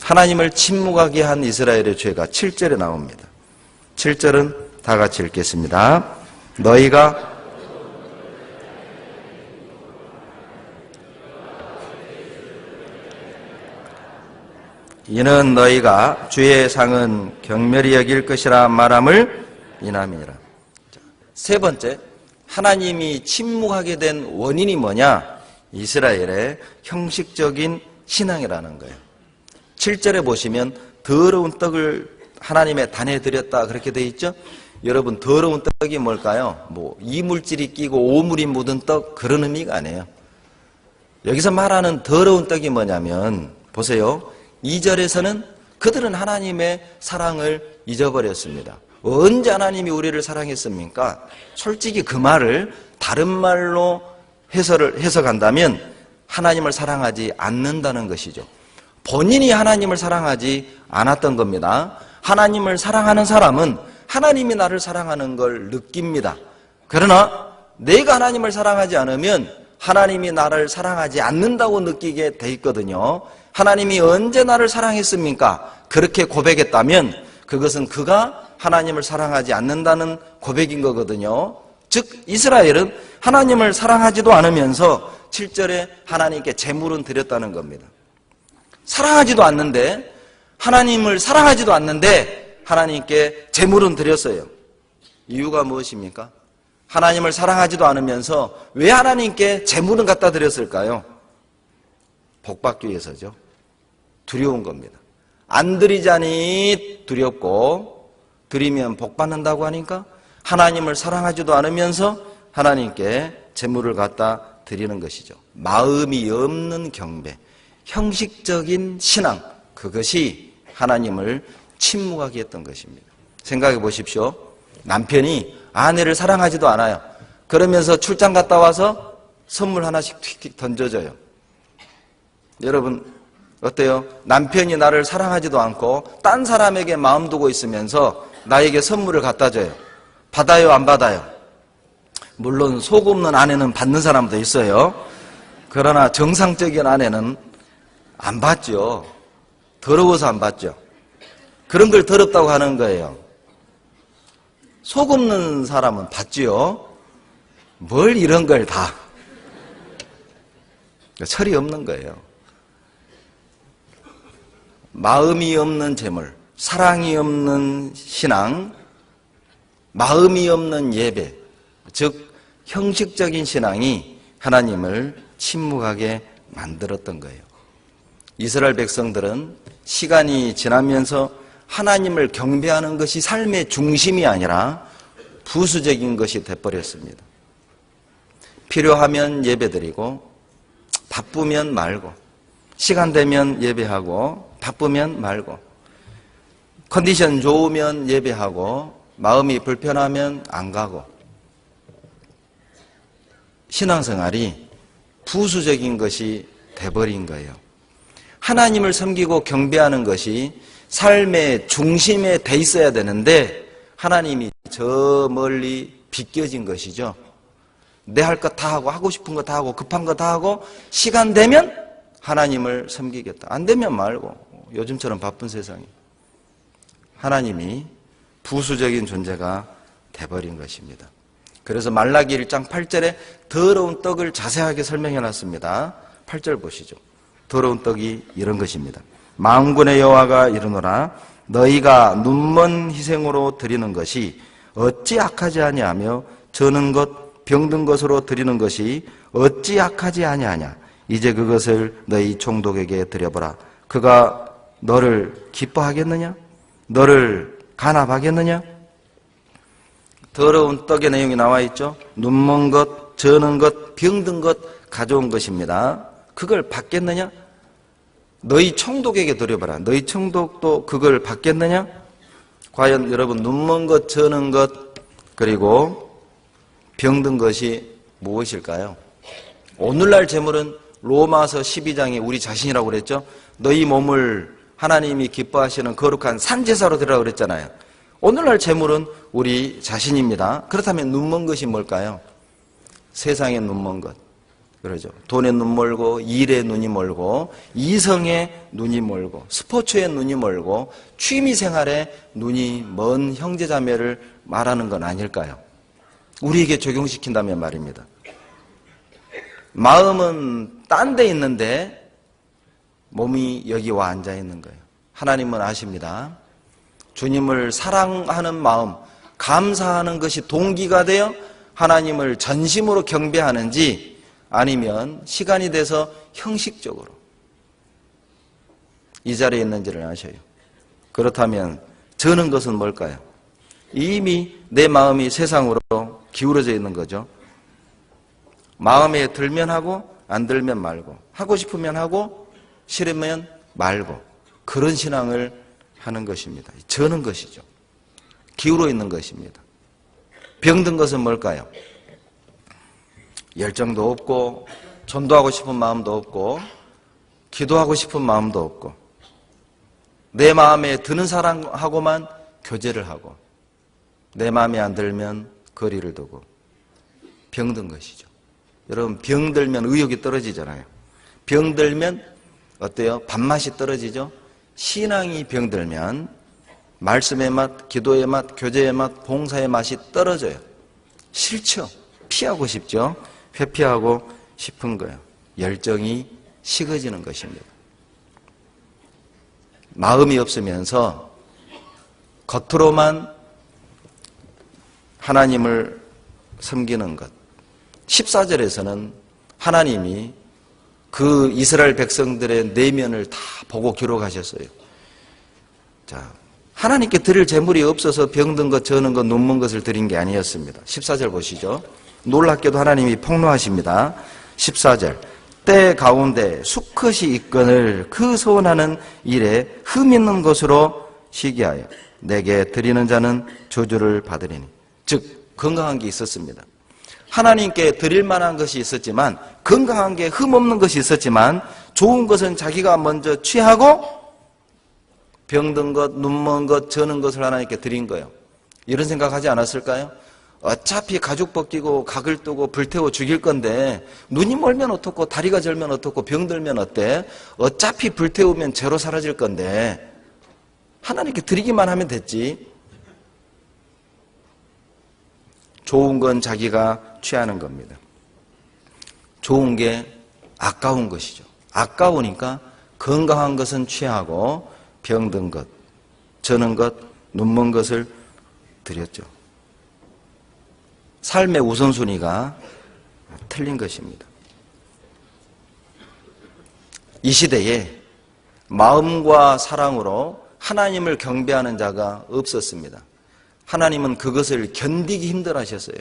하나님을 침묵하게 한 이스라엘의 죄가 7절에 나옵니다. 7절은 다 같이 읽겠습니다. 너희가 이는 너희가 주의 상은 경멸히 여길 것이라 말함을 인함이니라. 세 번째, 하나님이 침묵하게 된 원인이 뭐냐? 이스라엘의 형식적인 신앙이라는 거예요. 7절에 보시면 더러운 떡을 하나님의 단에 드렸다 그렇게 돼 있죠? 여러분 더러운 떡이 뭘까요? 뭐 이물질이 끼고 오물이 묻은 떡 그런 의미가 아니에요. 여기서 말하는 더러운 떡이 뭐냐면 보세요. 2절에서는 그들은 하나님의 사랑을 잊어버렸습니다. 언제 하나님이 우리를 사랑했습니까? 솔직히 그 말을 다른 말로 해석을 해석한다면 하나님을 사랑하지 않는다는 것이죠. 본인이 하나님을 사랑하지 않았던 겁니다. 하나님을 사랑하는 사람은 하나님이 나를 사랑하는 걸 느낍니다. 그러나 내가 하나님을 사랑하지 않으면 하나님이 나를 사랑하지 않는다고 느끼게 돼 있거든요. 하나님이 언제 나를 사랑했습니까? 그렇게 고백했다면 그것은 그가 하나님을 사랑하지 않는다는 고백인 거거든요. 즉 이스라엘은 하나님을 사랑하지도 않으면서 7절에 하나님께 재물은 드렸다는 겁니다. 사랑하지도 않는데 하나님을 사랑하지도 않는데 하나님께 재물은 드렸어요. 이유가 무엇입니까? 하나님을 사랑하지도 않으면서 왜 하나님께 재물은 갖다 드렸을까요? 복 받기 위해서죠. 두려운 겁니다. 안 드리자니 두렵고 드리면 복 받는다고 하니까 하나님을 사랑하지도 않으면서 하나님께 재물을 갖다 드리는 것이죠. 마음이 없는 경배, 형식적인 신앙, 그것이 하나님을 침묵하게 했던 것입니다. 생각해 보십시오. 남편이 아내를 사랑하지도 않아요. 그러면서 출장 갔다 와서 선물 하나씩 틱틱 던져줘요. 여러분, 어때요? 남편이 나를 사랑하지도 않고 딴 사람에게 마음 두고 있으면서 나에게 선물을 갖다 줘요. 받아요, 안 받아요? 물론 속 없는 아내는 받는 사람도 있어요. 그러나 정상적인 아내는 안 받죠. 더러워서 안 받죠. 그런 걸 더럽다고 하는 거예요. 속 없는 사람은 받지요. 뭘 이런 걸 다. 철이 없는 거예요. 마음이 없는 재물, 사랑이 없는 신앙, 마음이 없는 예배, 즉 형식적인 신앙이 하나님을 침묵하게 만들었던 거예요. 이스라엘 백성들은 시간이 지나면서 하나님을 경배하는 것이 삶의 중심이 아니라 부수적인 것이 돼버렸습니다. 필요하면 예배드리고 바쁘면 말고 시간 되면 예배하고 바쁘면 말고 컨디션 좋으면 예배하고 마음이 불편하면 안 가고 신앙생활이 부수적인 것이 돼버린 거예요. 하나님을 섬기고 경배하는 것이 삶의 중심에 돼 있어야 되는데 하나님이 저 멀리 비껴진 것이죠. 내 할 것 다 하고 하고 싶은 거 다 하고 급한 거 다 하고 시간 되면 하나님을 섬기겠다. 안 되면 말고 요즘처럼 바쁜 세상에 하나님이 부수적인 존재가 돼버린 것입니다. 그래서 말라기 1장 8절에 더러운 떡을 자세하게 설명해 놨습니다. 8절 보시죠. 더러운 떡이 이런 것입니다. 망군의 여호와가 이르노라 너희가 눈먼 희생으로 드리는 것이 어찌 악하지 아니하며 저는 것 병든 것으로 드리는 것이 어찌 악하지 아니하냐? 이제 그것을 너희 총독에게 드려보라. 그가 너를 기뻐하겠느냐? 너를 간합하겠느냐? 더러운 떡의 내용이 나와 있죠? 눈먼 것 저는 것 병든 것 가져온 것입니다 그걸 받겠느냐 너희 총독에게 드려봐라. 너희 총독도 그걸 받겠느냐? 과연 여러분 눈먼 것, 저는 것, 그리고 병든 것이 무엇일까요? 오늘날 재물은 로마서 12장에 우리 자신이라고 그랬죠? 너희 몸을 하나님이 기뻐하시는 거룩한 산제사로 드리라고 그랬잖아요. 오늘날 재물은 우리 자신입니다. 그렇다면 눈먼 것이 뭘까요? 세상의 눈먼 것. 그러죠. 돈에 눈 멀고 일에 눈이 멀고 이성에 눈이 멀고 스포츠에 눈이 멀고 취미 생활에 눈이 먼 형제자매를 말하는 건 아닐까요? 우리에게 적용시킨다면 말입니다. 마음은 딴 데 있는데 몸이 여기 와 앉아 있는 거예요. 하나님은 아십니다. 주님을 사랑하는 마음, 감사하는 것이 동기가 되어 하나님을 전심으로 경배하는지 아니면 시간이 돼서 형식적으로 이 자리에 있는지를 아셔요. 그렇다면 저는 것은 뭘까요? 이미 내 마음이 세상으로 기울어져 있는 거죠. 마음에 들면 하고 안 들면 말고 하고 싶으면 하고 싫으면 말고 그런 신앙을 하는 것입니다. 저는 것이죠. 기울어 있는 것입니다. 병든 것은 뭘까요? 열정도 없고 전도하고 싶은 마음도 없고 기도하고 싶은 마음도 없고 내 마음에 드는 사람하고만 교제를 하고 내 마음에 안 들면 거리를 두고 병든 것이죠. 여러분 병들면 의욕이 떨어지잖아요. 병들면 어때요? 밥맛이 떨어지죠? 신앙이 병들면 말씀의 맛, 기도의 맛, 교제의 맛, 봉사의 맛이 떨어져요. 싫죠? 피하고 싶죠? 회피하고 싶은 거예요. 열정이 식어지는 것입니다. 마음이 없으면서 겉으로만 하나님을 섬기는 것. 14절에서는 하나님이 그 이스라엘 백성들의 내면을 다 보고 기록하셨어요. 자, 하나님께 드릴 재물이 없어서 병든 것, 저는 것, 눈먼 것을 드린 게 아니었습니다. 14절 보시죠. 놀랍게도 하나님이 폭로하십니다. 14절. 때 가운데 수컷이 있건을 그 소원하는 일에 흠 있는 것으로 시기하여 내게 드리는 자는 저주를 받으리니. 즉, 건강한 게 있었습니다. 하나님께 드릴 만한 것이 있었지만 건강한 게 흠 없는 것이 있었지만 좋은 것은 자기가 먼저 취하고 병든 것, 눈먼 것, 저는 것을 하나님께 드린 거예요. 이런 생각하지 않았을까요? 어차피 가죽 벗기고 각을 뜨고 불태워 죽일 건데 눈이 멀면 어떻고 다리가 절면 어떻고 병들면 어때? 어차피 불태우면 죄로 사라질 건데 하나님께 드리기만 하면 됐지. 좋은 건 자기가 취하는 겁니다. 좋은 게 아까운 것이죠. 아까우니까 건강한 것은 취하고 병든 것, 저는 것, 눈먼 것을 드렸죠. 삶의 우선순위가 틀린 것입니다. 이 시대에 마음과 사랑으로 하나님을 경배하는 자가 없었습니다. 하나님은 그것을 견디기 힘들어 하셨어요.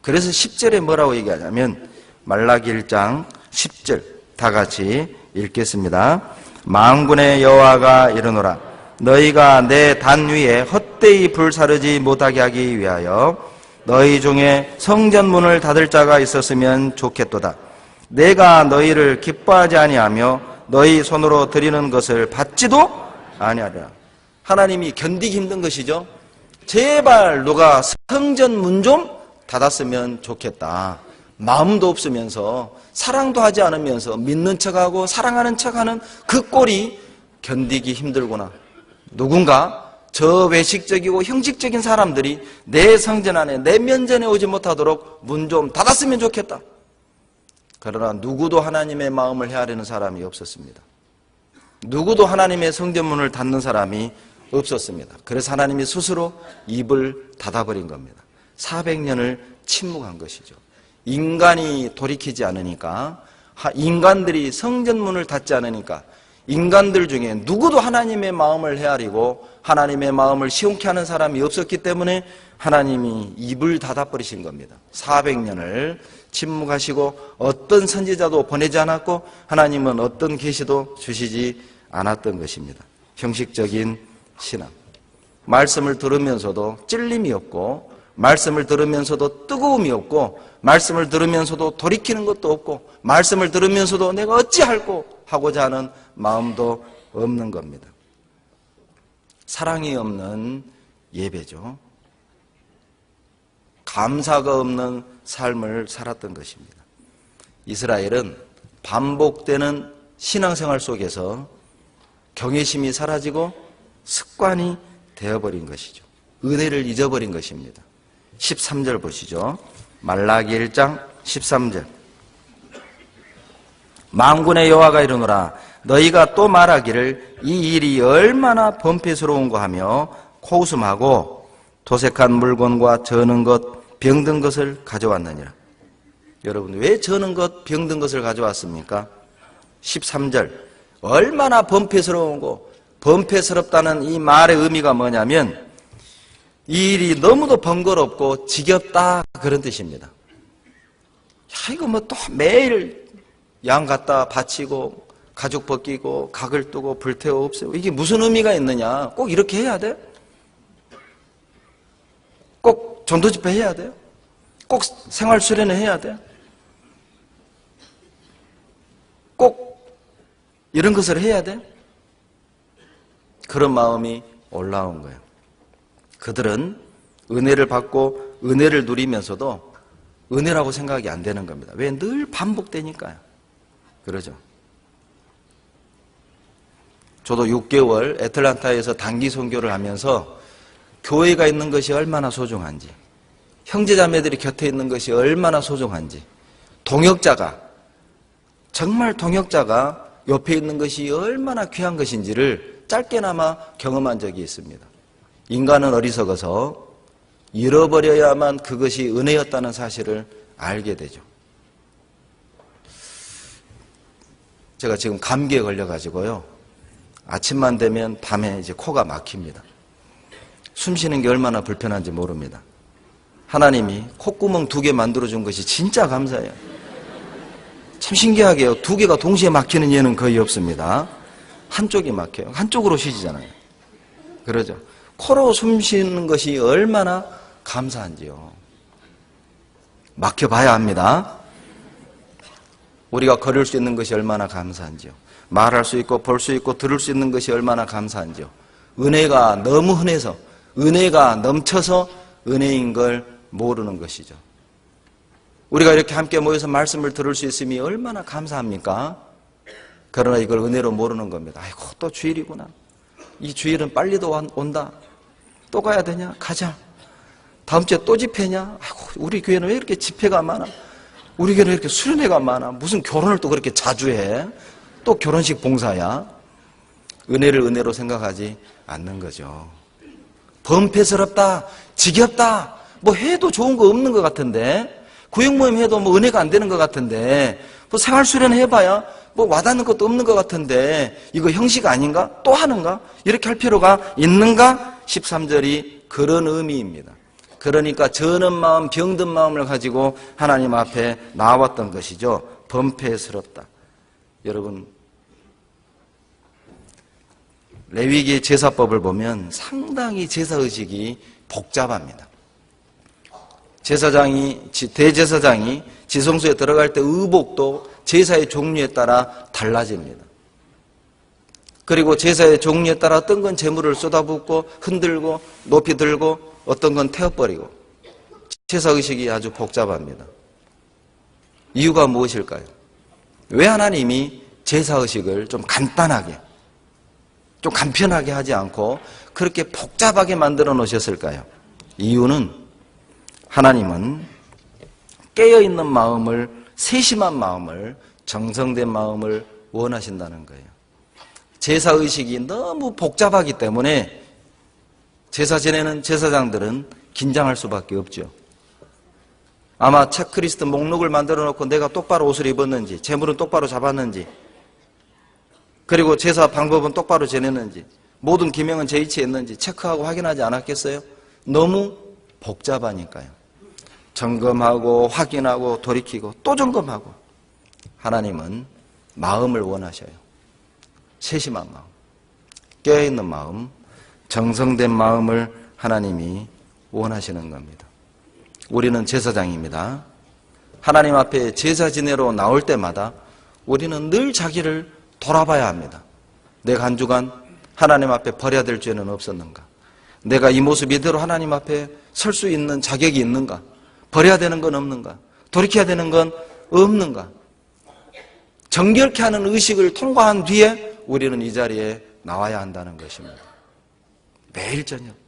그래서 10절에 뭐라고 얘기하냐면 말라기 1장 10절 다 같이 읽겠습니다. 망군의 여호와가 이르노라 너희가 내 단 위에 헛되이 불사르지 못하게 하기 위하여 너희 중에 성전문을 닫을 자가 있었으면 좋겠도다. 내가 너희를 기뻐하지 아니하며 너희 손으로 드리는 것을 받지도 아니하리라. 하나님이 견디기 힘든 것이죠. 제발 누가 성전 문 좀 닫았으면 좋겠다. 마음도 없으면서 사랑도 하지 않으면서 믿는 척하고 사랑하는 척하는 그 꼴이 견디기 힘들구나. 누군가 저 외식적이고 형식적인 사람들이 내 성전 안에 내 면전에 오지 못하도록 문 좀 닫았으면 좋겠다. 그러나 누구도 하나님의 마음을 헤아리는 사람이 없었습니다. 누구도 하나님의 성전문을 닫는 사람이 없었습니다. 그래서 하나님이 스스로 입을 닫아버린 겁니다. 400년을 침묵한 것이죠. 인간이 돌이키지 않으니까, 인간들이 성전문을 닫지 않으니까, 인간들 중에 누구도 하나님의 마음을 헤아리고 하나님의 마음을 시원케 하는 사람이 없었기 때문에 하나님이 입을 닫아버리신 겁니다. 400년을 침묵하시고 어떤 선지자도 보내지 않았고 하나님은 어떤 계시도 주시지 않았던 것입니다. 형식적인 신앙. 말씀을 들으면서도 찔림이 없고, 말씀을 들으면서도 뜨거움이 없고, 말씀을 들으면서도 돌이키는 것도 없고, 말씀을 들으면서도 내가 어찌할꼬 하고자 하는 마음도 없는 겁니다. 사랑이 없는 예배죠. 감사가 없는 삶을 살았던 것입니다. 이스라엘은 반복되는 신앙생활 속에서 경외심이 사라지고 습관이 되어버린 것이죠. 은혜를 잊어버린 것입니다. 13절 보시죠. 말라기 1장 13절. 망군의 여호와가 이르노라 너희가 또 말하기를 이 일이 얼마나 범패스러운고 하며 코웃음하고 도색한 물건과 저는 것 병든 것을 가져왔느니라. 여러분 왜 저는 것 병든 것을 가져왔습니까? 13절 얼마나 범패스러운고 범패스럽다는 이 말의 의미가 뭐냐면 이 일이 너무도 번거롭고 지겹다 그런 뜻입니다. 야 이거 뭐 또 매일 양 갖다 바치고 가죽 벗기고 각을 뜨고 불태워 없애고 이게 무슨 의미가 있느냐? 꼭 이렇게 해야 돼? 꼭 전도 집회 해야 돼요? 꼭 생활 수련회 해야 돼? 꼭 이런 것을 해야 돼? 그런 마음이 올라온 거예요. 그들은 은혜를 받고 은혜를 누리면서도 은혜라고 생각이 안 되는 겁니다. 왜 늘 반복되니까요. 그러죠. 저도 6개월 애틀란타에서 단기 선교를 하면서 교회가 있는 것이 얼마나 소중한지, 형제자매들이 곁에 있는 것이 얼마나 소중한지, 동역자가, 정말 동역자가 옆에 있는 것이 얼마나 귀한 것인지를 짧게나마 경험한 적이 있습니다. 인간은 어리석어서 잃어버려야만 그것이 은혜였다는 사실을 알게 되죠. 제가 지금 감기에 걸려가지고요. 아침만 되면 밤에 이제 코가 막힙니다. 숨 쉬는 게 얼마나 불편한지 모릅니다. 하나님이 콧구멍 두 개 만들어준 것이 진짜 감사해요. 참 신기하게요. 두 개가 동시에 막히는 예는 거의 없습니다. 한쪽이 막혀요. 한쪽으로 쉬지잖아요. 그러죠. 코로 숨 쉬는 것이 얼마나 감사한지요. 막혀봐야 합니다. 우리가 걸을 수 있는 것이 얼마나 감사한지요. 말할 수 있고 볼 수 있고 들을 수 있는 것이 얼마나 감사한지요. 은혜가 너무 흔해서 은혜가 넘쳐서 은혜인 걸 모르는 것이죠. 우리가 이렇게 함께 모여서 말씀을 들을 수 있음이 얼마나 감사합니까? 그러나 이걸 은혜로 모르는 겁니다. 아이고 또 주일이구나. 이 주일은 빨리도 온다. 또 가야 되냐? 가자. 다음 주에 또 집회냐? 아이고 우리 교회는 왜 이렇게 집회가 많아? 우리 교회는 왜 이렇게 수련회가 많아? 무슨 결혼을 또 그렇게 자주 해? 또 결혼식 봉사야? 은혜를 은혜로 생각하지 않는 거죠. 범패스럽다, 지겹다, 뭐 해도 좋은 거 없는 것 같은데, 구역 모임 해도 뭐 은혜가 안 되는 것 같은데, 뭐 생활 수련 해봐야 뭐 와닿는 것도 없는 것 같은데, 이거 형식 아닌가? 또 하는가? 이렇게 할 필요가 있는가? 13절이 그런 의미입니다. 그러니까 저는 마음, 병든 마음을 가지고 하나님 앞에 나왔던 것이죠. 범패스럽다. 여러분, 레위기 제사법을 보면 상당히 제사 의식이 복잡합니다. 제사장이, 대제사장이 지성소에 들어갈 때 의복도 제사의 종류에 따라 달라집니다. 그리고 제사의 종류에 따라 어떤 건 재물을 쏟아붓고 흔들고 높이 들고 어떤 건 태워버리고 제사 의식이 아주 복잡합니다. 이유가 무엇일까요? 왜 하나님이 제사의식을 좀 간단하게 좀 간편하게 하지 않고 그렇게 복잡하게 만들어 놓으셨을까요? 이유는 하나님은 깨어있는 마음을, 세심한 마음을, 정성된 마음을 원하신다는 거예요. 제사의식이 너무 복잡하기 때문에 제사 지내는 제사장들은 긴장할 수밖에 없죠. 아마 체크리스트 목록을 만들어 놓고 내가 똑바로 옷을 입었는지, 재물은 똑바로 잡았는지, 그리고 제사 방법은 똑바로 지냈는지, 모든 기명은 제 위치에 있는지 체크하고 확인하지 않았겠어요? 너무 복잡하니까요. 점검하고 확인하고 돌이키고 또 점검하고 하나님은 마음을 원하셔요. 세심한 마음, 깨어있는 마음, 정성된 마음을 하나님이 원하시는 겁니다. 우리는 제사장입니다. 하나님 앞에 제사 지내러 나올 때마다 우리는 늘 자기를 돌아봐야 합니다. 내가 한 주간 하나님 앞에 버려야 될 죄는 없었는가? 내가 이 모습 이대로 하나님 앞에 설 수 있는 자격이 있는가? 버려야 되는 건 없는가? 돌이켜야 되는 건 없는가? 정결케 하는 의식을 통과한 뒤에 우리는 이 자리에 나와야 한다는 것입니다. 매일 저녁.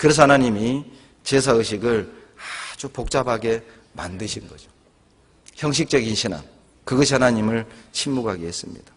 그래서 하나님이 제사 의식을 아주 복잡하게 만드신 거죠. 형식적인 신앙. 그것이 하나님을 침묵하게 했습니다.